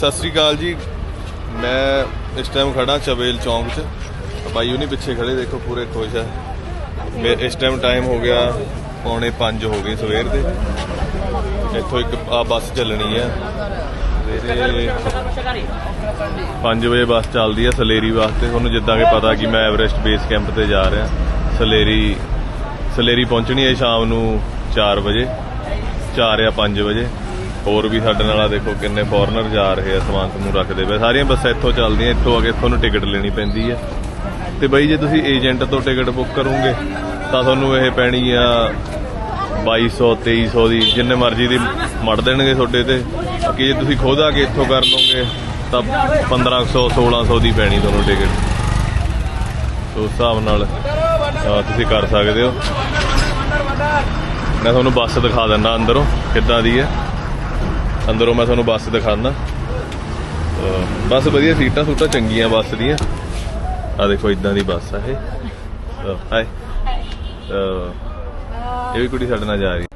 ਸਤਿ ਸ੍ਰੀ ਅਕਾਲ ਜੀ। ਮੈਂ ਇਸ ਟਾਈਮ ਖੜਾ ਚਬੇਲ ਚੌਂਕ 'ਚ। ਬਾਈ, ਉਹਨੀ ਪਿੱਛੇ ਖੜੇ ਦੇਖੋ ਪੂਰੇ ਖੁਸ਼ ਆ। ਮੇ ਇਸ ਟਾਈਮ ਟਾਈਮ ਹੋ ਗਿਆ ਪੌਣੇ 5 ਹੋ ਗਏ ਸਵੇਰ ਦੇ। ਇੱਥੋਂ ਇੱਕ ਆ ਬੱਸ ਚੱਲਣੀ ਆ। ਸਵੇਰੇ 5 ਵਜੇ ਬੱਸ ਚੱਲਦੀ ਆ ਸਲੇਰੀ ਵਾਸਤੇ। ਤੁਹਾਨੂੰ ਜਿੱਦਾਂ ਕਿ ਪਤਾ ਕਿ ਮੈਂ ਐਵਰੈਸਟ ਬੇਸ ਕੈਂਪ ਤੇ ਜਾ ਰਿਹਾ। ਸਲੇਰੀ ਸਲੇਰੀ ਪਹੁੰਚਣੀ ਹੈ ਸ਼ਾਮ ਨੂੰ 4 ਵਜੇ। 4 ਜਾਂ 5 ਵਜੇ। ਹੋਰ ਵੀ ਸਾਡੇ ਨਾਲ ਆ, ਦੇਖੋ ਕਿੰਨੇ ਫੋਰਨਰ ਜਾ ਰਹੇ ਆ, ਸਮਾਨ ਸਮੂਹ ਰੱਖਦੇ ਪਏ। ਸਾਰੀਆਂ ਬੱਸਾਂ ਇੱਥੋਂ ਚੱਲਦੀਆਂ, ਇੱਥੋਂ ਆ ਕੇ ਤੁਹਾਨੂੰ ਟਿਕਟ ਲੈਣੀ ਪੈਂਦੀ ਹੈ ਤੇ ਬਈ ਜੇ ਤੁਸੀਂ ਏਜੰਟ ਤੋਂ ਟਿਕਟ ਬੁੱਕ ਕਰੋਗੇ, ਤਾਂ ਤੁਹਾਨੂੰ ਇਹ ਪੈਣੀ ਆ 2200 2300 ਦੀ, ਜਿੰਨੇ ਮਰਜ਼ੀ ਦੀ ਮੜ ਦੇਣਗੇ ਤੁਹਾਡੇ ਤੇ। ਬਾਕੀ ਜੇ ਤੁਸੀਂ ਖੁਦ ਆ ਕੇ ਇੱਥੋਂ ਕਰ ਲਓਗੇ, ਤਾਂ 1500 1600 ਦੀ ਪੈਣੀ ਤੁਹਾਨੂੰ ਟਿਕਟ। ਸੋ ਉਸ ਹਿਸਾਬ ਨਾਲ ਤੁਸੀਂ ਕਰ ਸਕਦੇ ਹੋ। ਮੈਂ ਤੁਹਾਨੂੰ ਬੱਸ ਦਿਖਾ ਦਿੰਦਾ ਅੰਦਰੋਂ, ਕਿੱਦਾਂ ਦੀ ਹੈ ਅੰਦਰੋਂ ਮੈਂ ਤੁਹਾਨੂੰ ਬੱਸ ਦਿਖਾਉਂਦਾ ਅਹ, ਬੱਸ ਵਧੀਆ ਸੀਟਾਂ ਸੂਟਾਂ ਚੰਗੀਆਂ ਬੱਸ ਦੀਆਂ। ਆ ਦੇਖੋ ਇਦਾਂ ਦੀ ਬੱਸ ਆ ਇਹ। ਅਹ ਇਹ ਵੀ ਕੁੜੀ ਸਾਡੇ ਨਾਲ ਜਾ ਰਹੀ।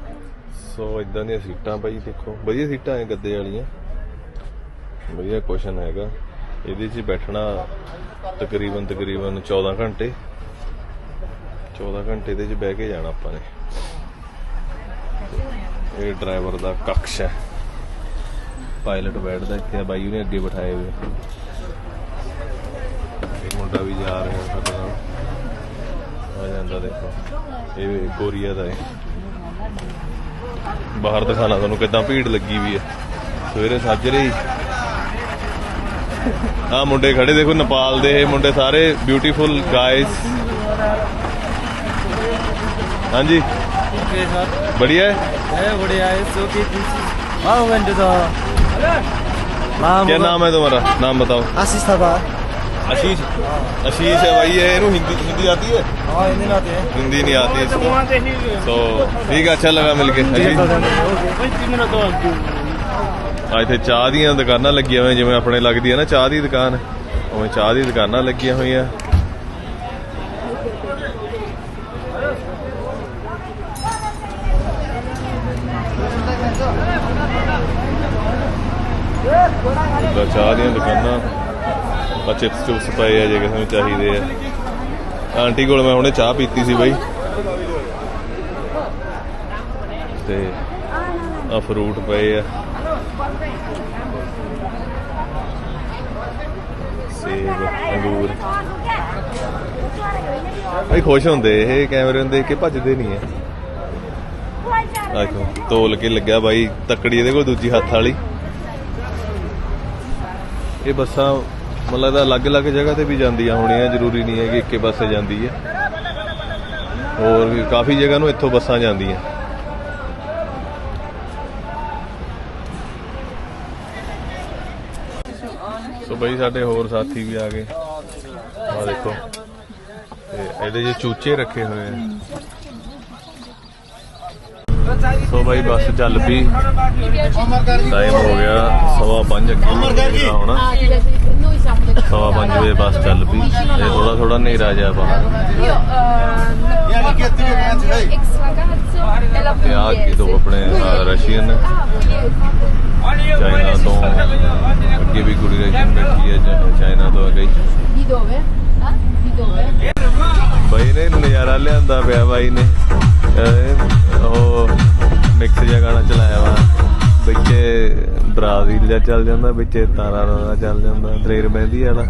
ਸੋ ਇਦਾਂ ਦੀਆਂ ਸੀਟਾਂ ਭਾਈ, ਦੇਖੋ। ਵਧੀਆ ਸੀਟਾਂ ਐ, ਗੱਦੇ ਵਾਲੀਆਂ। ਵਧੀਆ ਕੁਸ਼ਨ ਹੈਗਾ। ਇਹਦੇ 'ਚ ਬੈਠਣਾ ਤਕਰੀਬਨ ਤਕਰੀਬਨ 14 ਘੰਟੇ। 14 ਘੰਟੇ ਦੇ 'ਚ ਬਹਿ ਕੇ ਜਾਣਾ ਆਪਾਂ ਨੇ। ਇਹ ਡਰਾਈਵਰ ਦਾ ਕਕਸ਼ ਹੈ। ਪਾਇਲਟ ਬੈਠਦਾ ਇੱਥੇ ਆ ਬਾਈ ਉਹਨੇ ਅੱਗੇ ਬਿਠਾਏ ਹੋਏ ਇਹ ਮੁੰਡਾ ਵੀ ਜਾ ਰਿਹਾ ਸਾਡੇ ਨਾਲ। ਆ ਜਾਂਦਾ ਦੇਖੋ। ਇਹ ਕੋਰੀਆ ਦਾ ਹੈ। ਬਾਹਰ ਦਿਖਾਣਾ ਤੁਹਾਨੂੰ ਕਿਦਾਂ ਭੀੜ ਲੱਗੀ ਵੀ ਹੈ। ਸਵੇਰੇ ਸਾਜਰੇ ਹੀ ਆ ਮੁੰਡੇ ਖੜੇ ਦੇਖੋ ਨੇਪਾਲ ਦੇ ਇਹ ਮੁੰਡੇ ਸਾਰੇ ਬਿਊਟੀਫੁਲ ਗਾਇਸ ਹਾਂਜੀ। ਬੜੀਆ ਹੈ? ਬੜੀਆ ਹੈ ਸੋ ਕਿ ਆਹ ਵੈਂਟ ਦਾ नाम क्या नाम है तुम्हारा नाम बताओ आशीष था आशीष आशीष है भाई ये इन्हों हिंदी हिंदी आती है हाँ हिंदी में आते हैं हिंदी नहीं आती इसको तो ठीक है अच्छा लगा मिलके ਆ ਇੱਥੇ ਚਾਹ ਦੀਆਂ ਦੁਕਾਨਾਂ ਲੱਗੀਆਂ ਹੋਈਆਂ ਜਿਵੇਂ ਆਪਣੇ ਲੱਗਦੀ ਹੈ ਨਾ ਚਾਹ ਦੀ ਦੁਕਾਨ ਉਵੇਂ ਚਾਹ ਦੀ ਦੁਕਾਨਾਂ ਲੱਗੀਆਂ ਹੋਈਆਂ ਤਾਂ ਚਾਹ ਦੀਆਂ ਦੁਕਾਨਾਂ। ਆ ਚਿਪਸ ਚੁਪਸ ਪਏ ਆ, ਜੇ ਕਿਸੇ ਨੂੰ ਚਾਹੀਦੇ ਆ। ਆਂਟੀ ਕੋਲ ਮੈਂ ਹੁਣੇ ਚਾਹ ਪੀਤੀ ਸੀ ਬਾਈ। ਤੇ ਆ ਫਰੂਟ ਪਏ ਆ। ਸੇਬ, ਅੰਗੂਰ। ਭਾਈ ਖੁਸ਼ ਹੁੰਦੇ, ਇਹ ਕੈਮਰੇ ਨੂੰ ਦੇਖ ਕੇ ਭੱਜਦੇ ਨਹੀਂ ਐ ਆ ਦੇਖੋ, ਤੋਲ ਕੇ ਲੱਗਿਆ ਬਾਈ, ਤੱਕੜੀ ਇਹਦੇ ਕੋਲ ਦੂਜੀ ਹੱਥ ਵਾਲੀ। ਇਹ ਬੱਸਾਂ ਮਤਲਬ ਲੱਗਦਾ ਅਲੱਗ-ਅਲੱਗ ਜਗ੍ਹਾ ਤੇ ਵੀ ਜਾਂਦੀਆਂ ਹੋਣੀਆਂ, ਜ਼ਰੂਰੀ ਨਹੀਂ ਹੈ ਕਿ ਇੱਕੇ ਪਾਸੇ ਜਾਂਦੀ ਹੈ। ਹੋਰ ਵੀ ਕਾਫੀ ਜਗ੍ਹਾ ਨੂੰ ਇੱਥੋਂ ਬੱਸਾਂ ਜਾਂਦੀਆਂ। ਸੋ ਬਈ ਸਾਡੇ ਹੋਰ ਸਾਥੀ ਵੀ ਆ ਗਏ। ਆ ਦੇਖੋ। ਇਹਦੇ ਜੇ ਚੂਚੇ ਰੱਖੇ ਹੋਏ ਆ। ਸੋ ਬਈ ਬੱਸ ਚੱਲ ਪਈ। ਟਾਈਮ ਹੋ ਗਿਆ ਸਵਾ ਪੰਜ ਅੱਗੇ। ਹੋਣਾ ਸਵਾ ਪੰਜ ਵਜੇ ਬੱਸ ਚੱਲ ਪਈ ਤੇ ਥੋੜਾ ਥੋੜਾ ਹਨੇਰਾ ਜਿਹਾ ਬਾਹਰ ਤੇ ਆ ਕੀ pugliese. ਆਪਣੇ ਰਸ਼ੀਅਨ. ਚਾਈਨਾ ਤੋਂ ਅੱਗੇ ਵੀ ਕੁੜੀ ਰਸ਼ੀਅਨ ਬੈਠੀ ਹੈ ਚਾਈਨਾ ਤੋਂ ਆ ਗਈ? ਬਾਈ ਨੇ ਨਜ਼ਾਰਾ ਲਿਆਂਦਾ ਪਿਆ ਬਾਈ ਨੇ। ਉਹ ਮਿਕਸ ਜਿਹਾ ਗਾਣਾ ਚਲਾਇਆ। ਬ੍ਰਾਜ਼ੀਲ ਦਾ ਚੱਲ ਜਾਂਦਾ, ਵਿੱਚ ਤਾਰਾ ਦਾ ਚੱਲ ਜਾਂਦਾ ਦਰੇਰ ਮਹਿੰਦੀ ਵਾਲਾ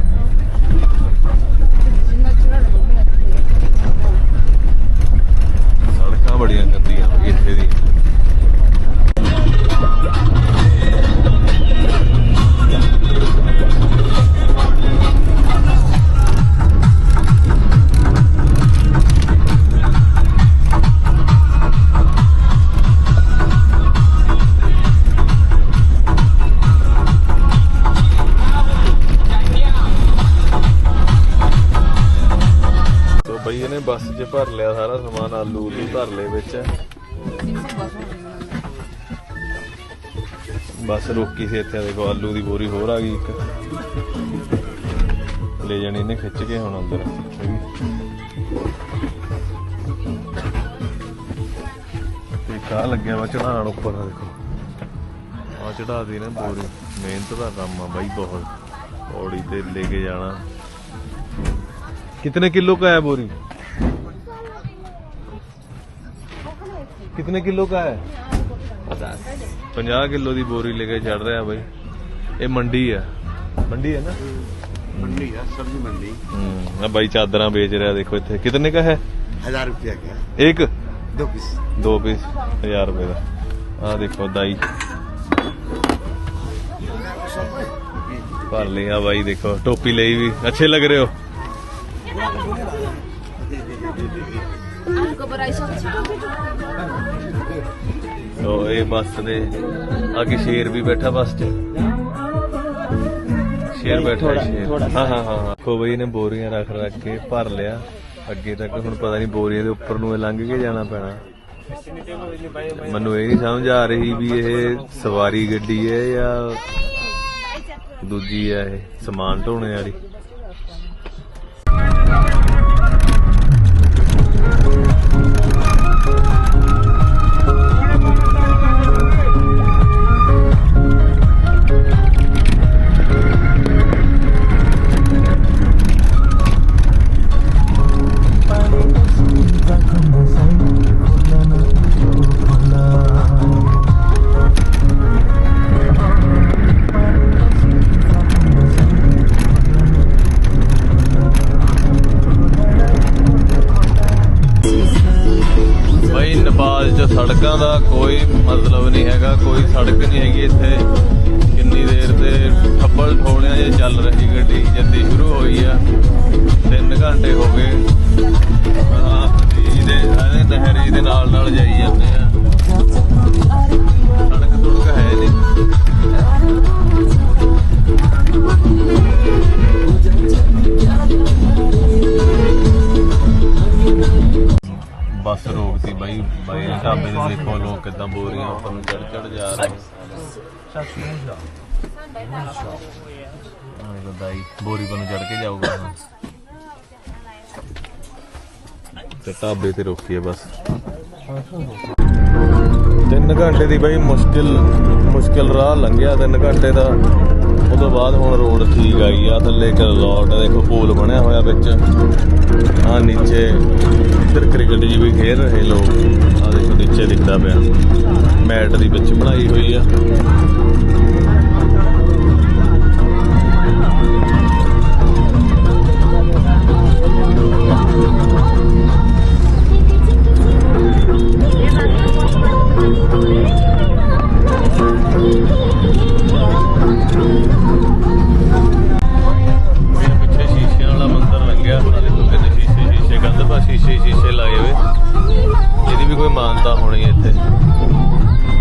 ਸੜਕਾਂ ਬੜੀਆਂ ਗੰਦੀਆਂ ਇੱਥੇ ਦੀ ਤੋ ਬਈ ਇਹਨੇ ਬੱਸ 'ਚ ਭਰ ਲਿਆ ਸਾਰਾ ਸਮਾਨ ਆਲੂ ਉਲੂ ਭਰ ਲਏ ਵਿੱਚ ਬੱਸ ਰੋਕੀ ਸੀ ਇੱਥੇ ਦੇਖੋ ਆਲੂ ਦੀ ਬੋਰੀ ਹੋਰ ਆ ਗਈ ਇੱਕ ਲੈ ਜਾਣੀ ਇਹਨੇ ਖਿੱਚ ਕੇ ਹੁਣ ਅੰਦਰ ਇਹ ਵੀ। ਤੇ ਕਾ ਲੱਗਿਆ ਵਾ ਚੜਾਣ ਉੱਪਰ ਆ ਦੇਖੋ ਆ ਚੜਾਦੀ ਨਾ ਬੋਰੀ ਮਿਹਨਤ ਦਾ ਕੰਮ ਆ ਬਾਈ ਬਹੁਤ ਪੌੜੀ ਤੇ ਲੈ ਕੇ ਜਾਣਾ कितने किलो का है बोरी कितने किलो का है 50 किलो ਦੀ ਬੋਰੀ ਲੈ ਕੇ ਚੜ ਰਿਹਾ ਬਾਈ ਇਹ ਮੰਡੀ ਆ ਮੰਡੀ ਹੈ ਨਾ मंडी है सब्जी मंडी ਹੂੰ ਆ ਬਾਈ ਚਾਦਰਾਂ ਵੇਚ ਰਿਹਾ ਦੇਖੋ ਇੱਥੇ ਕਿਤਨੇ का है हजार रुपया का एक दो पीस ਦੋ ਪੀਸ 1000 ਰੁਪਏ ਦਾ ਆ ਦੇਖੋ ਦਾਈ ਭਰ ਲਿਆ ਬਾਈ ਦੇਖੋ ਟੋਪੀ ਲਈ ਵੀ ਅੱਛੇ ਲੱਗ ਰਹੇ ਹੋ ਇਹ ਬੱਸ ਦੇ ਅੱਗੇ ਸ਼ੇਰ ਵੀ ਬੈਠਾ ਬੱਸ 'ਚ। ਸ਼ੇਰ ਬੈਠਾ ਹੈ ਸ਼ੇਰ। ਹਾਂ ਹਾਂ ਹਾਂ ਹਾਂ। ਕੋ ਬਈ ਨੇ ਬੋਰੀਆਂ ਰੱਖ ਰੱਖ ਕੇ ਭਰ ਲਿਆ। ਅੱਗੇ ਤੱਕ ਹੁਣ ਪਤਾ ਨਹੀਂ ਬੋਰੀਆਂ ਦੇ ਉੱਪਰ ਨੂੰ ਇਹ ਲੰਘ ਕੇ ਜਾਣਾ ਪੈਣਾ। ਮੈਨੂੰ ਇਹ ਨਹੀਂ ਸਮਝ ਆ ਰਹੀ ਵੀ ਇਹ ਸਵਾਰੀ ਗੱਡੀ ਹੈ ਜਾਂ ਦੂਜੀ ਹੈ ਇਹ ਸਮਾਨ ਢੋਣੇ ਵਾਲੀ। ਕਿਦਾਂ ਬੋਰੀਆਂ ਉੱਪਰ ਨੂੰ? ਚੜ ਚੜ ਜਾ ਰਹੇ ਆਹ ਦਾਈ ਬੋਰੀ ਨੂੰ ਚੜ ਕੇ ਜਾਊਗਾ ਹੁਣ। ਤੇ ਢਾਬੇ ਤੇ ਰੋਕੀ ਹੈ ਬਸ। 3 ਘੰਟੇ ਦੀ ਬਈ ਮੁਸ਼ਕਿਲ ਮੁਸ਼ਕਿਲ ਰਾਹ ਲੰਘਿਆ ਤਿੰਨ ਘੰਟੇ ਦਾ। ਉਹ ਬਾਅਦ ਹੁਣ ਰੋਡ ਠੀਕ ਆਈ ਆ, ਥੱਲੇ ਇੱਕ ਰਿਜ਼ੋਰਟ ਦੇਖੋ ਪੂਲ ਬਣਿਆ ਹੋਇਆ ਵਿੱਚ। ਆ ਨੀਚੇ ਇੱਧਰ ਕ੍ਰਿਕਟ ਜੀ ਵੀ ਖੇਡ ਰਹੇ ਲੋਕ। ਨੀਚੇ ਦਿਖਦਾ ਪਿਆ। ਮੈਟ ਦੀ ਵਿੱਚ ਬਣਾਈ ਹੋਈ ਆ। ਮੇਰੇ ਮਾਨਤਾ ਹੋਣੀ ਇੱਥੇ।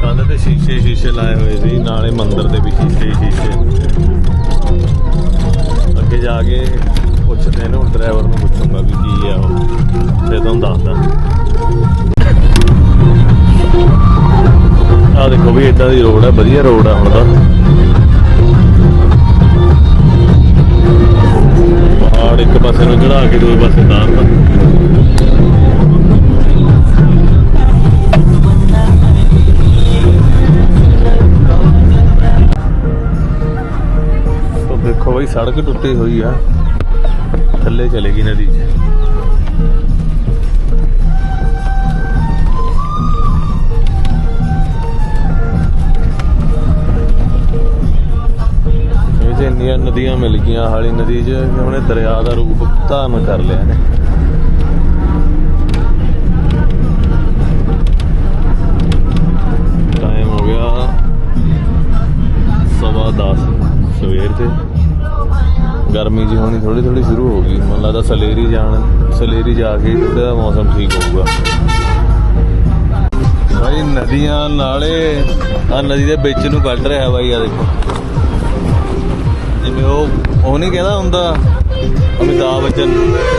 ਕੰਧ ਤੇ ਸ਼ੀਸ਼ੇ ਸ਼ੀਸ਼ੇ ਲਾਏ ਹੋਏ ਸੀ, ਨਾਲੇ ਮੰਦਿਰ ਦੇ ਵੀ ਸ਼ੀਸ਼ੇ ਸ਼ੀਸ਼ੇ। ਅੱਗੇ ਜਾ ਕੇ ਪੁੱਛਦੇ ਨੇ ਹੁਣ ਡਰਾਈਵਰ ਨੂੰ ਪੁੱਛੂੰਗਾ ਵੀ ਕੀ ਆ ਉਹ। ਤੇ ਤੁਹਾਨੂੰ ਦੱਸਦਾ। ਆ ਦੇਖੋ ਵੀ ਇਦਾਂ ਦੀ ਰੋਡ ਹੈ ਵਧੀਆ ਰੋਡ ਆ ਹੁਣ ਤਾਂ। ਪਹਾੜ ਇੱਕ ਪਾਸੇ ਨੂੰ ਚੜਾ ਕੇ ਦੂਜੇ ਪਾਸੇ ਤਾਰਦਾ ਸੜਕ ਟੁੱਟੀ ਹੋਈ ਆ। ਥੱਲੇ ਚਲੇਗੀ ਨਦੀ 'ਚ। ਇਹ ਇੰਨੀਆਂ ਨਦੀਆਂ ਮਿਲ ਗਈਆਂ ਹਾਲੀ ਨਦੀ 'ਚ ਕਿ ਉਹਨੇ ਦਰਿਆ ਦਾ ਰੂਪ ਧਾਰਨ ਕਰ ਲਿਆ ਨੇ ਟਾਈਮ ਹੋ ਗਿਆ ਸਵਾ 10 ਸਵੇਰ ਦੇ। ਗਰਮੀ ਜੀ ਹੋਣੀ ਥੋੜੀ ਥੋੜੀ ਸ਼ੁਰੂ ਹੋ ਗਈ। ਮੈਨੂੰ ਲੱਗਦਾ ਸਲੇਰੀ ਜਾਣ, ਸਲੇਰੀ ਜਾ ਕੇ ਥੋੜਾ ਜਿਹਾ ਮੌਸਮ ਠੀਕ ਹੋਊਗਾ। ਭਾਈ ਨਦੀਆਂ ਨਾਲੇ ਆ ਨਦੀ ਦੇ ਵਿੱਚ ਨੂੰ ਕੱਢ ਰਿਹਾ ਬਾਈ ਆ ਦੇਖੋ। ਜਿਵੇਂ ਉਹ ਉਹ ਨਹੀਂ ਕਹਿੰਦਾ ਹੁੰਦਾ, ਅਮਿਤਾਭ ਬੱਚਨ,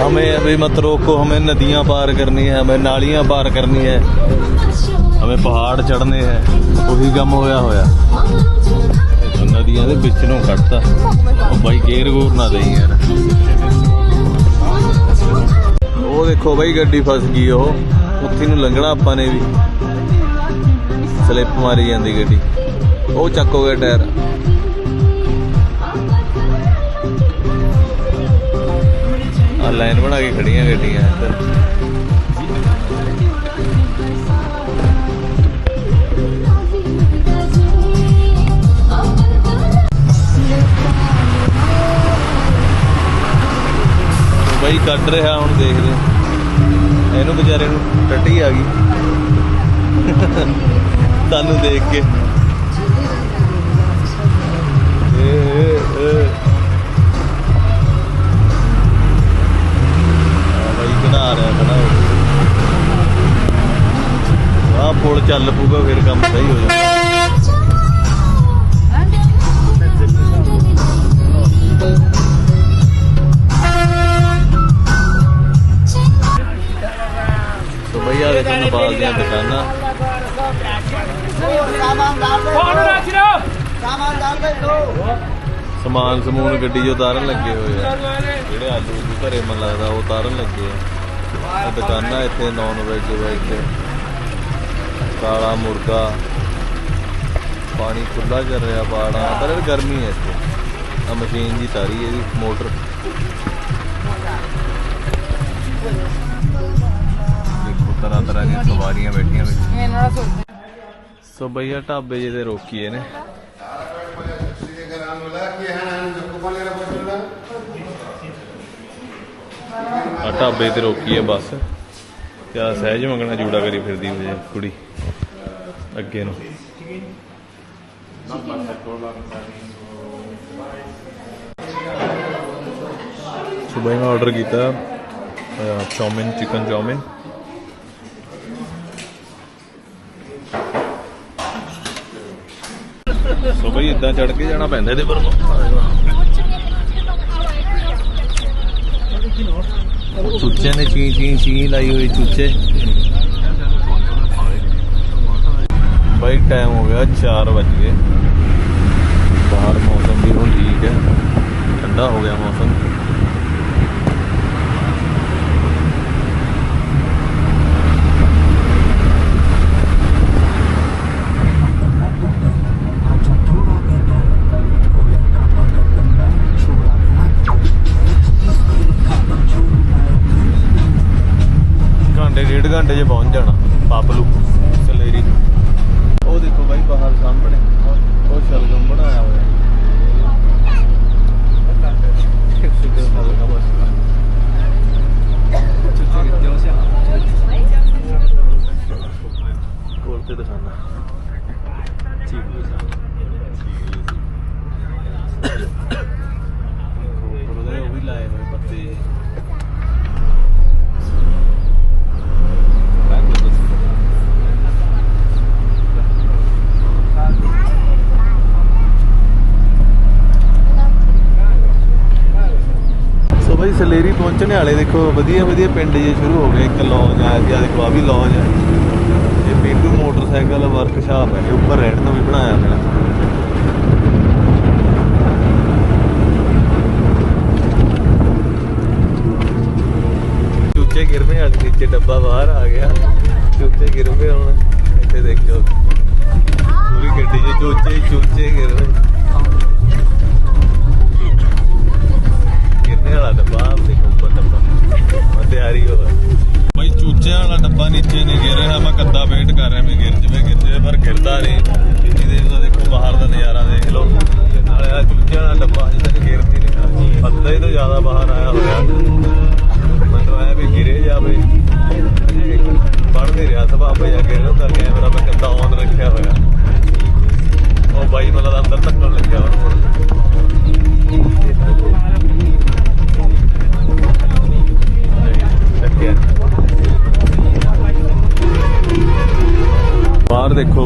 ਹਮੇ ਅਭੀ ਮਤ ਰੋਕੋ, ਹਮੇ ਨਦੀਆਂ ਪਾਰ ਕਰਨੀ ਹੈ, ਹਮੇ ਨਾਲੀਆਂ ਪਾਰ ਕਰਨੀ ਹੈ, ਹਮੇ ਪਹਾੜ ਚੜਨੇ ਹੈ, ਉਹੀ ਕੰਮ ਹੋਇਆ ਹੋਇਆ। ਨਦੀਆਂ ਦੇ ਵਿੱਚ ਨੂੰ ਕੱਢਤਾ ਉਹ ਬਾਈ ਗੇਰ ਗੂਰ ਨਾ ਦੇਈ ਯਾਰ। ਉਹ ਦੇਖੋ ਬਾਈ ਗੱਡੀ ਫਸ ਗਈ ਉਹ। ਉੱਥੇ ਨੂੰ ਲੰਘਣਾ ਆਪਾਂ ਨੇ ਵੀ। ਸਲਿੱਪ ਮਾਰੀ ਜਾਂਦੀ ਗੱਡੀ। ਉਹ ਚੱਕੋਗੇ ਟਾਇਰ। ਆ ਲਾਈਨ ਬਣਾ ਕੇ ਖੜੀਆਂ ਗੱਡੀਆਂ ਇੱਧਰ। ਬਾਈ ਕੱਢ ਰਿਹਾ ਹੁਣ ਦੇਖਦੇ ਇਹਨੂੰ ਵਿਚਾਰੇ ਨੂੰ ਟੱਟੀ ਆ ਗਈ। ਤੁਹਾਨੂੰ ਦੇਖ ਕੇ। ਆਹ ਪੁਲ ਚੱਲ ਪੂਗਾ ਫਿਰ ਕੰਮ ਸਹੀ ਹੋ ਜਾਊਗਾ। ਸੋ ਬਈ ਆ ਦੇਖੋ ਦੀਆਂ ਦੁਕਾਨਾਂ। ਸਮਾਨ ਸਮੂਨ ਗੱਡੀ 'ਚ ਉਤਾਰਨ ਲੱਗੇ ਹੋਏ ਆ। ਜਿਹੜੇ ਆਲੂ ਵੀ ਘਰੇ ਮਨ ਲੱਗਦਾ, ਉਹ ਉਤਾਰਨ ਲੱਗੇ ਆ। ਦੁਕਾਨਾਂ ਇੱਥੇ, ਨੌਨ ਵੈਜ ਵੈਜ। ਕਾਲਾ ਮੁਰਗਾ। ਪਾਣੀ ਖੁੱਲਾ ਚੱਲ ਰਿਹਾ ਬਾੜਾ। ਪਰ ਗਰਮੀ ਹੈ ਇੱਥੇ। ਆ ਮਸ਼ੀਨ ਦੀ ਤਾਰੀ ਹੈ ਜੀ, ਮੋਟਰ। ਤਰ੍ਹਾਂ ਤਰ੍ਹਾਂ ਦੀਆਂ ਸਵਾਰੀਆਂ ਬੈਠੀਆਂ ਵਿੱਚ। ਸੋ ਭਈਆ ਢਾਬੇ ਜਿਹੇ ਤੇ ਰੋਕੀਏ ਨੇ ਆ ਢਾਬੇ ਤੇ ਰੋਕੀ ਹੈ ਬੱਸ। ਕਿਆ ਸਹਿਜ ਮੰਗਣਾ ਜੂੜਾ ਕਰੀ ਫਿਰਦੀ ਹੋਈ ਹੈ ਕੁੜੀ। ਅੱਗੇ ਨੂੰ। ਸੁਬਹ ਮੈਂ ਆਰਡਰ ਕੀਤਾ ਚੌਮਿਨ ਚਿਕਨ ਚੌਮਿਨ ਸੋ ਬਈ ਇਦਾਂ ਚੜ ਕੇ ਜਾਣਾ ਪੈਂਦਾ ਇਹਦੇ ਪਰ ਚੂਚੇ ਨੇ ਚੀ ਚੀ ਚੀ ਲਾਈ ਹੋਈ ਚੂਚੇ। ਬਾਈ ਟਾਈਮ ਹੋ ਗਿਆ 4 ਵਜ ਗਏ। ਬਾਹਰ ਮੌਸਮ ਵੀ ਹੁਣ ਠੀਕ ਹੈ। ਠੰਡਾ ਹੋ ਗਿਆ ਮੌਸਮ। ਡੇਢ ਘੰਟੇ 'ਚ ਪਹੁੰਚ ਜਾਣਾ ਪਾਪਲੂ ਸਲੇਰੀ ਉਹ ਦੇਖੋ ਬਾਈ ਬਾਹਰ ਸਾਹਮਣੇ ਉਹ ਸ਼ਲਗਮ ਬਣਾਇਆ ਹੋਇਆ। ਕੋਲ ਤੇ ਦਿਖਾਣਾ ਉਹ ਵੀ ਲਾਏ ਹੋਏ ਪੱਤੇ ਸੋ ਪਹੁੰਚਣੇ ਵਾਲੇ ਦੇਖੋ, ਵਧੀਆ ਵਧੀਆ ਪਿੰਡ ਜੇ ਸ਼ੁਰੂ ਹੋ ਗਏ, ਇੱਕ ਲੌਜ ਆ ਗਿਆ ਦੇਖੋ ਆ ਵੀ ਲੌਜ ਹੈ ਇਹ ਪਿੰਡੂ ਮੋਟਰਸਾਈਕਲ ਵਰਕਸ਼ਾਪ ਹੈ ਇਹ ਉੱਪਰ ਰਹਿਣ ਨੂੰ ਵੀ ਬਣਾਇਆ ਹੋਇਆ। ਚੂਚੇ ਗਿਰ ਪਏ ਅੱਜ ਨੀਚੇ ਡੱਬਾ ਬਾਹਰ ਆ ਗਿਆ। ਚੂਚੇ ਗਿਰ ਪਏ ਹੁਣ ਇੱਥੇ ਦੇਖੋ ਪੂਰੀ ਗੱਡੀ 'ਚ ਚੂਚੇ ਚੂਚੇ ਗਿਰ ਰਹੇ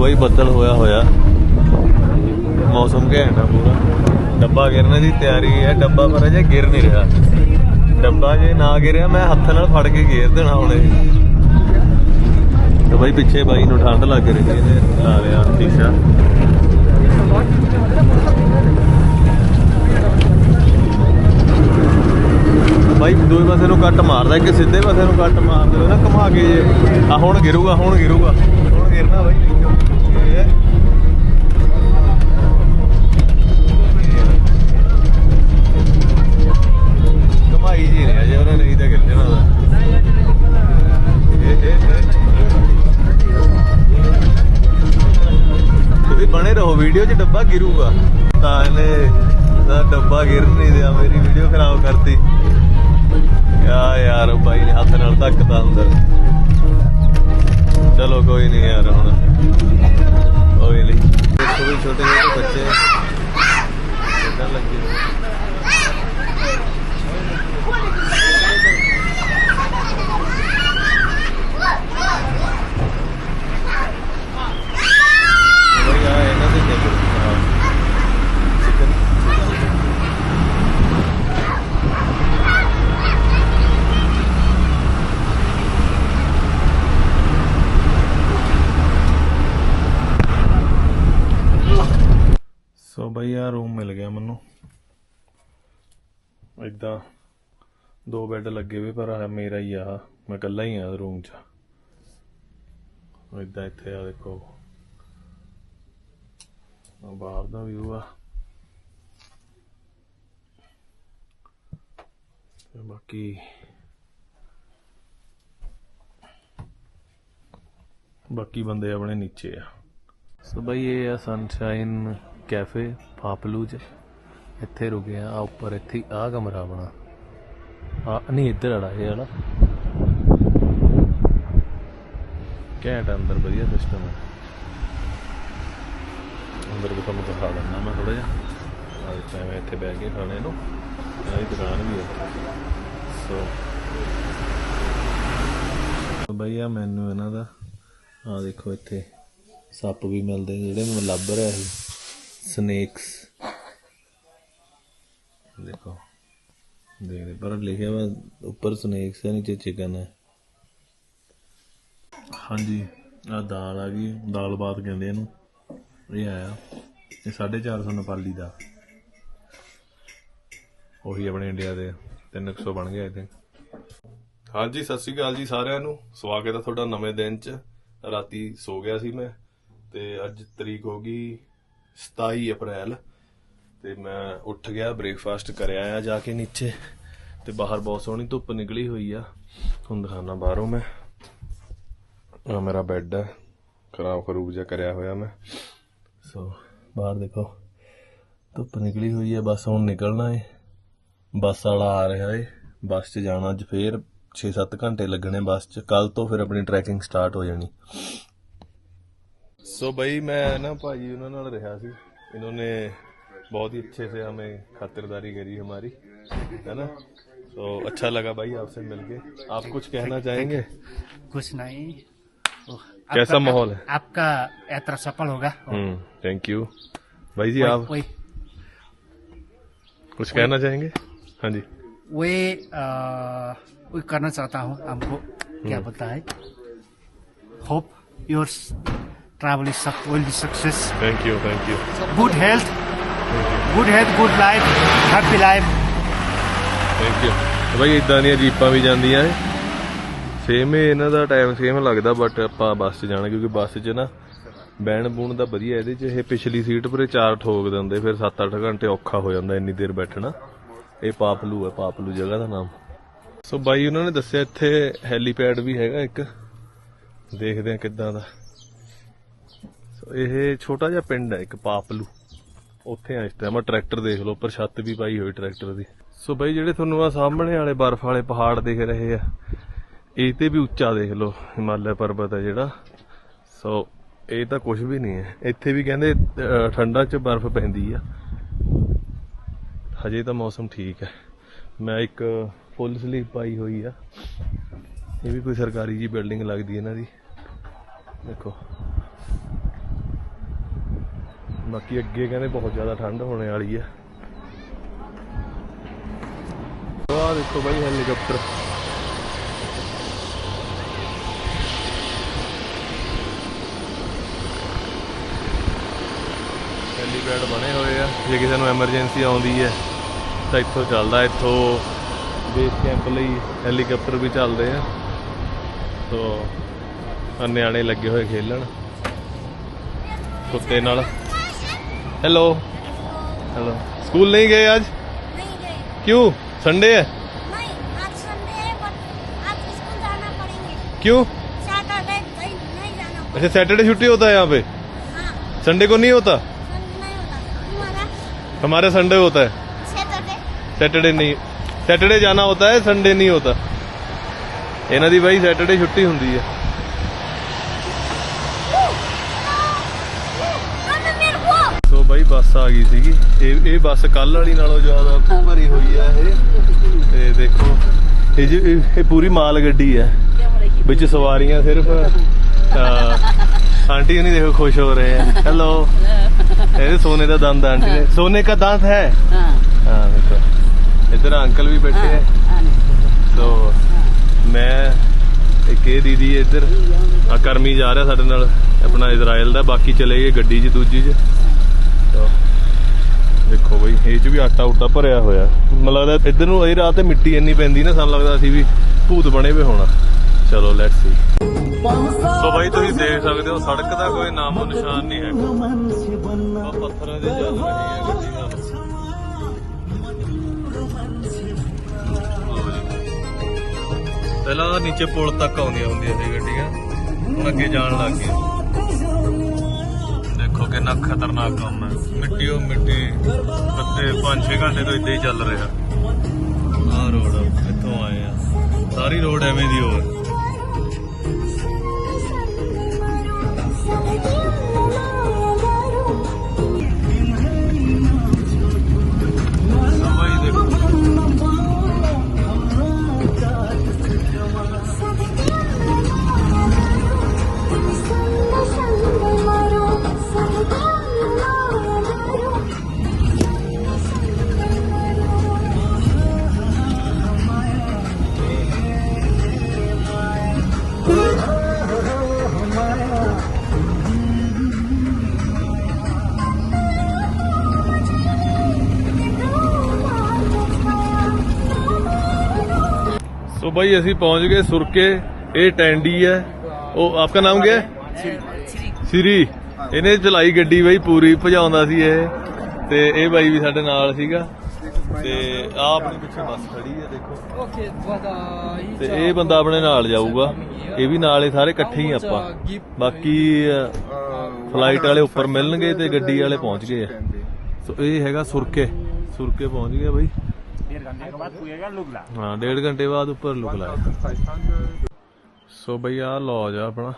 ਬਾਹਰ ਦੇਖੋ ਬਈ ਬੱਦਲ ਹੋਇਆ ਹੋਇਆ। ਮੌਸਮ ਘੈਂਟ ਆ ਪੂਰਾ। ਡੱਬਾ ਗਿਰਨ ਦੀ ਤਿਆਰੀ ਹੈ, ਡੱਬਾ ਪਰ ਅਜੇ ਗਿਰ ਨਹੀਂ ਰਿਹਾ। ਡੱਬਾ ਜੇ ਨਾ ਗਿਰਿਆ, ਮੈਂ ਹੱਥ ਨਾਲ ਫੜ ਕੇ ਘੇਰ ਦੇਣਾ ਹੁਣ। ਤੇ ਬਈ ਪਿੱਛੇ ਬਾਈ ਨੂੰ ਠੰਡ ਲੱਗ ਰਹੀ ਹੈ, ਇਹਨੇ ਲਾ ਲਿਆ ਸ਼ੀਸ਼ਾ। ਬਾਈ ਦੋਵੇਂ ਪਾਸੇ ਨੂੰ ਕੱਟ ਮਾਰਦਾ ਕਿ ਸਿੱਧੇ ਪਾਸੇ ਨੂੰ ਕੱਟ ਮਾਰਦੇ, ਨਾ ਘੁਮਾ ਕੇ ਜੇ। ਆ ਹੁਣ ਗਿਰੂਗਾ ਹੁਣ ਗਿਰੂਗਾ। ਹੁਣ ਗਿਰਨਾ ਬਾਈ। ਵੀਡੀਓ 'ਚ ਡੱਬਾ ਗਿਰੂਗਾ। ਤਾਂ ਇਹਨੇ ਦਾ ਡੱਬਾ ਗਿਰ ਨਹੀਂ ਦਿਆ ਮੇਰੀ ਵੀਡੀਓ ਖਰਾਬ ਕਰਤੀ। ਆ ਯਾਰ ਬਾਈ ਨੇ ਹੱਥ ਨਾਲ ਧੱਕਦਾ ਅੰਦਰ। ਚਲੋ ਕੋਈ ਨਹੀਂ ਯਾਰ ਹੁਣ। ਕੋਈ ਨਹੀਂ ਛੋਟੇ ਛੋਟੇ ਬੱਚੇ। ਕਿੱਦਾਂ ਲੱਗੇ ਹੋਏ। ਬਈ ਆ ਇਹਨਾਂ ਦੇ ਦੇਖ ਚਿਕਨ ਸੋ ਬਾਈ ਆ ਰੂਮ ਮਿਲ ਗਿਆ ਮੈਨੂੰ। ਇਦਾਂ ਦੋ ਬੈੱਡ ਲੱਗੇ ਹੋਏ ਪਰ ਆ ਮੇਰਾ ਹੀ ਆ, ਮੈਂ ਇਕੱਲਾ ਹੀ ਆ ਰੂਮ 'ਚ। ਇਦਾਂ ਇੱਥੇ ਆ ਦੇਖੋ। ਬਾਹਰ ਦਾ ਵਿਊ ਆ। ਤੇ ਬਾਕੀ ਬਾਕੀ ਬੰਦੇ ਆਪਣੇ ਨੀਚੇ ਆ। ਸੋ ਬਈ ਇਹ ਆ ਸਨਸ਼ਾਈਨ ਕੈਫੇ ਪਾਪਲੂਜ, ਇੱਥੇ ਰੁਕੇ ਆ, ਆਹ ਉੱਪਰ ਇੱਥੇ ਆ ਕਮਰਾ ਆਪਣਾ। ਆ ਨਹੀਂ, ਇੱਧਰ ਵਾਲਾ, ਇਹ ਵਾਲਾ। ਘੈਂਟ ਅੰਦਰ ਵਧੀਆ ਸਿਸਟਮ ਹੈ ਅੰਦਰ ਵੀ ਤੁਹਾਨੂੰ ਦਿਖਾ ਦਿੰਦਾ ਮੈਂ ਥੋੜਾ ਜਿਹਾ। ਆ ਇਸ ਇੱਥੇ ਬਹਿ ਕੇ ਖਾਣੇ ਨੂੰ। ਆਹ ਦੁਕਾਨ ਵੀ ਹੈ ਸੋ ਬਈ ਮੈਨੂੰ ਇਹਨਾਂ ਦਾ ਆ ਦੇਖੋ ਇੱਥੇ ਸੱਪ ਵੀ ਮਿਲਦੇ ਜਿਹੜੇ ਮੈਂ ਲੱਭ ਰਿਹਾ ਸੀ। ਸਨੇਕਸ ਦੇਖੋ, ਦੇਖਦੇ ਪਰ ਲਿਖਿਆ ਵਾ ਉੱਪਰ ਸਨੇਕਸ ਹੈ, ਨੀਚੇ ਚਿਕਨ ਹੈ। ਹਾਂਜੀ ਆ ਦਾਲ ਆ ਗਈ। ਦਾਲ ਬਾਤ ਕਹਿੰਦੇ ਇਹਨੂੰ। ਇਹ ਆਇਆ। ਇਹ 450 ਨੇਪਾਲੀ ਦਾ। ਉਹੀ ਆਪਣੇ ਇੰਡੀਆ ਦੇ 300 ਬਣ ਗਿਆ ਆਈ ਥਿੰਕ ਹਾਂਜੀ, ਸਤਿ ਸ਼੍ਰੀ ਅਕਾਲ ਜੀ ਸਾਰਿਆਂ ਨੂੰ। ਸਵਾਗਤ ਹੈ ਤੁਹਾਡਾ ਨਵੇਂ ਦਿਨ 'ਚ। ਰਾਤੀ ਸੋ ਗਿਆ ਸੀ ਮੈਂ ਤੇ ਅੱਜ ਤਰੀਕ ਹੋ ਗਈ 27 ਅਪ੍ਰੈਲ ਤੇ ਮੈਂ ਉੱਠ ਗਿਆ ਬ੍ਰੇਕਫਾਸਟ ਕਰਿਆ ਆ ਜਾ ਕੇ ਨੀਚੇ ਤੇ ਬਾਹਰ ਬਹੁਤ ਸੋਹਣੀ ਧੁੱਪ ਨਿਕਲੀ ਹੋਈ ਆ। ਹੁਣ ਦਿਖਾਣਾ ਬਾਹਰੋਂ ਮੈਂ। ਆ ਮੇਰਾ ਬੈੱਡ ਹੈ ਖਰਾਬ ਖਰੂਬ ਜਿਹਾ ਕਰਿਆ ਹੋਇਆ ਮੈਂ। ਸੋ ਬਾਹਰ ਦੇਖੋ, ਧੁੱਪ ਨਿਕਲੀ ਹੋਈ ਹੈ ਬਸ ਹੁਣ ਨਿਕਲਣਾ ਏ। ਬੱਸ ਵਾਲਾ ਆ ਰਿਹਾ ਏ, ਬੱਸ 'ਚ ਜਾਣਾ ਅੱਜ ਫੇਰ 6-7 ਘੰਟੇ ਲੱਗਣੇ ਬੱਸ 'ਚ। ਕੱਲ ਤੋਂ ਫਿਰ ਆਪਣੀ ਟਰੈਕਿੰਗ ਸਟਾਰਟ ਹੋ ਜਾਣੀ। सो भाई मैं ना भाजी उन्होंने रहा सी। इन्होंने बहुत ही अच्छे से हमें खातिरदारी करी हमारी है ना? तो अच्छा लगा भाई आपसे मिलके। आप कुछ कहना चाहेंगे? कुछ नहीं। कैसा माहौल है? आपका यात्रा सफल होगा। हम्म थैंक यू भाई जी आप कुछ कहना चाहेंगे? हाँ जी। अ, वही करना चाहता हूँ हमको। क्या बोलता है? Hope travel is success. Thank you, thank you. Good health, you. good health, good life, happy life. Thank you ਭਾਈ ਇਦਾਂ ਦੀਆਂ ਜੀਪਾਂ ਵੀ ਜਾਂਦੀਆਂ ਐ ਸੇਮ ਇਹਨਾਂ ਦਾ ਟਾਈਮ ਸੇਮ ਲੱਗਦਾ ਬਟ ਆਪਾਂ ਬੱਸ 'ਚ ਜਾਣਾ ਕਿਉਂਕਿ ਬੱਸ 'ਚ ਨਾ ਬਹਿਣ ਬੂਣ ਦਾ ਵਧੀਆ ਇਹਦੇ 'ਚ ਇਹ ਪਿਛਲੀ ਸੀਟ ਪਰੇ ਚਾਰ ਠੋਕ ਦਿੰਦੇ ਫਿਰ 7-8 ਘੰਟੇ ਔਖਾ ਹੋ ਜਾਂਦਾ ਇੰਨੀ ਦੇਰ ਬੈਠਣਾ ਇਹ ਪਾਪਲੂ ਹੈ ਪਾਪਲੂ ਜਗ੍ਹਾ ਦਾ ਨਾਮ ਸੋ ਬਾਈ ਉਹਨਾਂ ਨੇ ਦੱਸਿਆ ਇੱਥੇ ਹੈਲੀਪੈਡ ਵੀ ਹੈਗਾ ਇੱਕ ਦੇਖਦੇ ਆ ਕਿੱਦਾਂ ਦਾ ਇਹ ਛੋਟਾ ਜਿਹਾ ਪਿੰਡ ਹੈ ਇੱਕ ਪਾਪਲੂ। ਉੱਥੇ ਆ ਇਸ ਟਾਈਮ ਆ ਟਰੈਕਟਰ ਦੇਖ ਲਓ ਪਰ ਛੱਤ ਵੀ ਪਾਈ ਹੋਈ ਟਰੈਕਟਰ ਦੀ। ਸੋ ਬਈ ਜਿਹੜੇ ਤੁਹਾਨੂੰ ਆ ਸਾਹਮਣੇ ਵਾਲੇ ਬਰਫ਼ ਵਾਲੇ ਪਹਾੜ ਦਿਖ ਰਹੇ ਆ ਇਹ ਤੇ ਵੀ ਉੱਚਾ ਦੇਖ ਲਓ ਹਿਮਾਲਿਆ ਪਰਬਤ ਹੈ ਜਿਹੜਾ। ਸੋ ਇਹ ਤਾਂ ਕੁਝ ਵੀ ਨਹੀਂ ਹੈ। ਇੱਥੇ ਵੀ ਕਹਿੰਦੇ ਅਹ, ਠੰਡਾ 'ਚ ਬਰਫ਼ ਪੈਂਦੀ ਆ। ਹਜੇ ਤਾਂ ਮੌਸਮ ਠੀਕ ਹੈ। ਮੈਂ ਇੱਕ ਫੁੱਲ ਸਲੀਪ ਪਾਈ ਹੋਈ ਆ। ਇਹ ਵੀ ਕੋਈ ਸਰਕਾਰੀ ਜੀ ਬਿਲਡਿੰਗ ਲੱਗਦੀ ਇਹਨਾਂ ਦੀ। ਦੇਖੋ। ਬਾਕੀ ਅੱਗੇ ਕਹਿੰਦੇ ਬਹੁਤ ਜ਼ਿਆਦਾ ਠੰਡ ਹੋਣੇ ਵਾਲੀ ਹੈ ਆਹ ਦੇਖੋ ਬਾਈ ਹੈਲੀਕਾਪਟਰ। ਹੈਲੀਪੈਡ ਬਣੇ ਹੋਏ ਆ। ਜੇ ਕਿਸੇ ਨੂੰ ਐਮਰਜੈਂਸੀ ਆਉਂਦੀ ਹੈ, ਤਾਂ ਇੱਥੋਂ ਚੱਲਦਾ, ਇੱਥੋਂ ਬੇਸ ਕੈਂਪ ਲਈ ਹੈਲੀਕਾਪਟਰ ਵੀ ਚੱਲਦੇ ਆ। ਤੋ ਨਿਆਣੇ ਲੱਗੇ ਹੋਏ ਖੇਲਣ, ਕੁੱਤੇ ਨਾਲ। हेलो हेलो स्कूल नहीं गए आज नहीं गए क्यों संडे है नहीं आज संडे है बट आज स्कूल जाना पड़ेंगे क्यों सैटरडे नहीं नहीं जाना अच्छा सैटरडे छुट्टी होता है यहाँ पे पड़ेगा हाँ संडे को नहीं होता संडे नहीं हमारा हमारे संडे होता है सैटरडे सैटरडे नहीं सैटरडे जाना होता है संडे नहीं होता ਇਹਨਾਂ ਦੀ ਬਾਈ ਸੈਟਰਡੇ ਛੁੱਟੀ ਹੁੰਦੀ ਹੈ ਬੱਸ ਆ ਗਈ ਸੀਗੀ। ਇਹ ਇਹ ਬੱਸ ਕੱਲ ਵਾਲੀ ਨਾਲੋਂ ਜ਼ਿਆਦਾ ਭਰੀ ਹੋਈ ਆ ਇਹ। ਤੇ ਦੇਖੋ, ਇਹ ਜੀ ਇਹ ਪੂਰੀ ਮਾਲ ਗੱਡੀ ਹੈ ਵਿੱਚ ਸਵਾਰੀਆਂ ਸਿਰਫ। ਆਂਟੀ ਨਹੀਂ ਦੇਖੋ ਖੁਸ਼ ਹੋ ਰਹੇ ਹੈ ਹੈਲੋ ਇਹ ਸੋਨੇ ਦਾ ਦੰਦ ਆਂਟੀ ਨੇ ਸੋਨੇ ਦਾ ਦੰਦ ਹੈ। हाँ ਹਾਂ, ਦੇਖੋ। ਇੱਧਰ ਅੰਕਲ ਵੀ ਬੈਠੇ ਆ। ਸੋ ਮੈਂ ਇੱਕ ਇਹ ਦੀਦੀ ਇੱਧਰ। ਆ ਕਰਮੀ ਜਾ ਰਿਹਾ ਸਾਡੇ ਨਾਲ। ਆਪਣਾ ਇਜ਼ਰਾਈਲ ਦਾ, ਬਾਕੀ ਚਲੇ ਗਏ ਗੱਡੀ 'ਚ ਦੂਜੀ 'ਚ। ਦੇਖੋ ਬਈ, ਇਹ 'ਚ ਵੀ ਆਟਾ ਉਟਾ ਭਰਿਆ ਹੋਇਆ। ਮੈਨੂੰ ਲੱਗਦਾ ਇੱਧਰ ਨੂੰ ਇਹ ਰਾਤ ਤੇ ਮਿੱਟੀ ਇੰਨੀ ਪੈਂਦੀ ਨਾ, ਸਾਨੂੰ ਲੱਗਦਾ ਸੀ ਵੀ ਭੂਤ ਬਣੇ ਵੇ ਹੋਣਾ। ਚਲੋ ਲੈਟਸ ਸੀ ਸੋ ਬਾਈ, ਤੁਸੀਂ ਦੇਖ ਸਕਦੇ ਹੋ, ਸੜਕ ਦਾ ਕੋਈ ਨਾਮੋ ਨਿਸ਼ਾਨ ਨਹੀਂ ਹੈਗਾ। ਉਹ ਪੱਥਰਾਂ ਦੇ ਚੱਲ ਰਹੀ ਹੈ, ਗੱਡੀ ਨਾਲ ਪਹਿਲਾਂ ਨੀਚੇ ਪੁਲ ਤੱਕ ਆਉਂਦੀਆਂ ਹੁੰਦੀਆਂ ਸੀ ਗੱਡੀਆਂ। ਹੁਣ ਅੱਗੇ ਜਾਣ ਲੱਗ ਗਏ ਕਿੰਨਾ ਖਤਰਨਾਕ ਕੰਮ ਹੈ। ਮਿੱਟੀ ਉਹ ਮਿੱਟੀ ਅੱਧੇ 5-6 ਘੰਟੇ ਤੋਂ ਇੱਦਾਂ ਹੀ ਚੱਲ ਰਿਹਾ। ਆਹ ਰੋਡ ਇੱਥੋਂ ਆਏ ਆ। ਸਾਰੀ ਰੋਡ ਐਵੇਂ ਦੀ ਹੋਰ ਬਾਈ ਅਸੀਂ ਪਹੁੰਚ ਗਏ ਸੁਰਕੇ। ਇਹ ਟੈਂਡੀ ਹੈ। ਉਹ ਆਪਕਾ ਨਾਮ ਕੀ ਹੈ? ਸਿਰੀ। ਇਹਨੇ ਚਲਾਈ ਗੱਡੀ ਬਾਈ ਪੂਰੀ ਭਜਾਉਂਦਾ ਸੀ ਇਹ। ਤੇ ਇਹ ਬਾਈ ਵੀ ਸਾਡੇ ਨਾਲ ਸੀਗਾ। ਤੇ ਆ ਆਪਣੇ ਪਿੱਛੇ ਬੱਸ ਖੜੀ ਹੈ ਦੇਖੋ। ਓਕੇ ਵਧਾਈ ਤੇ ਇਹ ਬੰਦਾ ਆਪਣੇ ਨਾਲ ਜਾਊਗਾ। ਇਹ ਵੀ ਨਾਲ ਸਾਰੇ ਇਕੱਠੇ ਹੀ ਆਪਾਂ। ਬਾਕੀ ਫਲਾਈਟ ਵਾਲੇ ਉੱਪਰ ਮਿਲਣਗੇ ਤੇ ਗੱਡੀ ਵਾਲੇ ਪਹੁੰਚ ਗਏ ਸੋ ਇਹ ਹੈਗਾ ਸੁਰਕੇ। ਸੁਰਕੇ ਪਹੁੰਚ ਗਿਆ ਬਾਈ। ਹਾਂ, ਡੇਢ ਘੰਟੇ ਬਾਅਦ ਉੱਪਰ ਲੁਕ ਲਾਇਆ ਸੋ ਬਈ ਆ ਲੌਜ ਆ ਆਪਣਾ।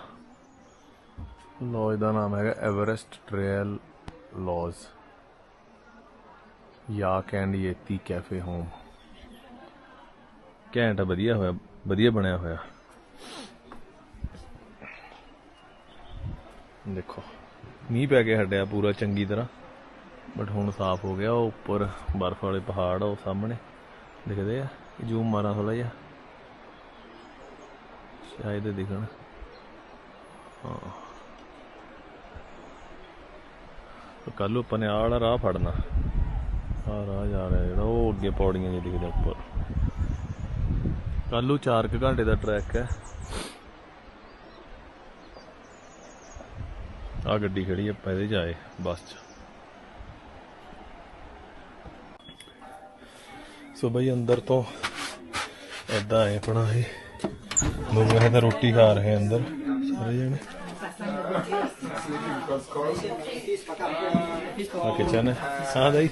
ਲੌਜ ਦਾ ਨਾਮ ਹੈਗਾ Everest trail lodge yak and yeti cafe home. ਘੈਂਟ ਵਧੀਆ ਹੋਇਆ, ਵਧੀਆ ਬਣਿਆ ਹੋਇਆ। ਦੇਖੋ, ਮੀਂਹ ਪੈ ਕੇ ਹਟਿਆ ਪੂਰਾ ਚੰਗੀ ਤਰ੍ਹਾਂ। ਬਟ ਹੁਣ ਸਾਫ਼ ਹੋ ਗਿਆ, ਉਹ ਉੱਪਰ ਬਰਫ਼ ਵਾਲੇ ਪਹਾੜ ਆ, ਉਹ ਸਾਹਮਣੇ। ਦਿਖਦੇ ਆ ਜ਼ੂਮ ਮਾਰਾਂ ਥੋੜਾ ਜਿਹਾ। ਸ਼ਾਇਦ ਦਿਖਣ। ਹਾਂ। ਕੱਲ ਨੂੰ ਆਪਾਂ ਨੇ ਆਹ ਵਾਲਾ ਰਾਹ ਫੜਨਾ। ਆਹ ਰਾਹ ਜਾ ਰਿਹਾ ਜਿਹੜਾ, ਉਹ ਅੱਗੇ ਪੌੜੀਆਂ ਜਿਹੀ ਦਿਖਦੇ ਉੱਪਰ। ਕੱਲ ਨੂੰ 4 ਘੰਟੇ ਦਾ ਟਰੈਕ ਹੈ। ਆ ਗੱਡੀ ਖੜੀ ਆਪਾਂ ਇਹਦੇ ਜਾਏ ਬੱਸ 'ਚ। ਸੋ ਬਈ ਅੰਦਰ ਤੋਂ ਐਦਾਂ ਹੈ ਆਪਣਾ ਇਹ। ਲੋਕ ਇਹ ਤਾਂ ਰੋਟੀ ਖਾ ਰਹੇ ਅੰਦਰ, ਸਾਰੇ ਜਣੇ। ਆ ਕਿਚਨ ਹੈ ਹਾਂ ਦਾਈ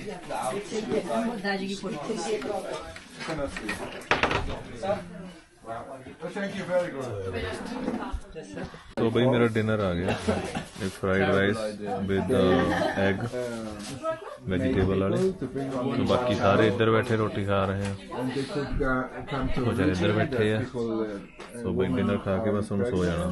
thank you very good so ਬਈ ਮੇਰਾ ਡਿਨਰ ਆ ਗਿਆ। ਇਹ fried rice with egg vegetable ਵਾਲੇ। ਤੇ ਬਾਕੀ ਸਾਰੇ ਇੱਧਰ ਬੈਠੇ, ਰੋਟੀ ਖਾ ਰਹੇ ਆ। ਉਹ ਜਿਹੜੇ ਇੱਧਰ ਬੈਠੇ ਆ। ਸੋ ਬਈ ਡਿਨਰ ਖਾ ਕੇ ਬਸ ਹੁਣ ਸੋ ਜਾਣਾ।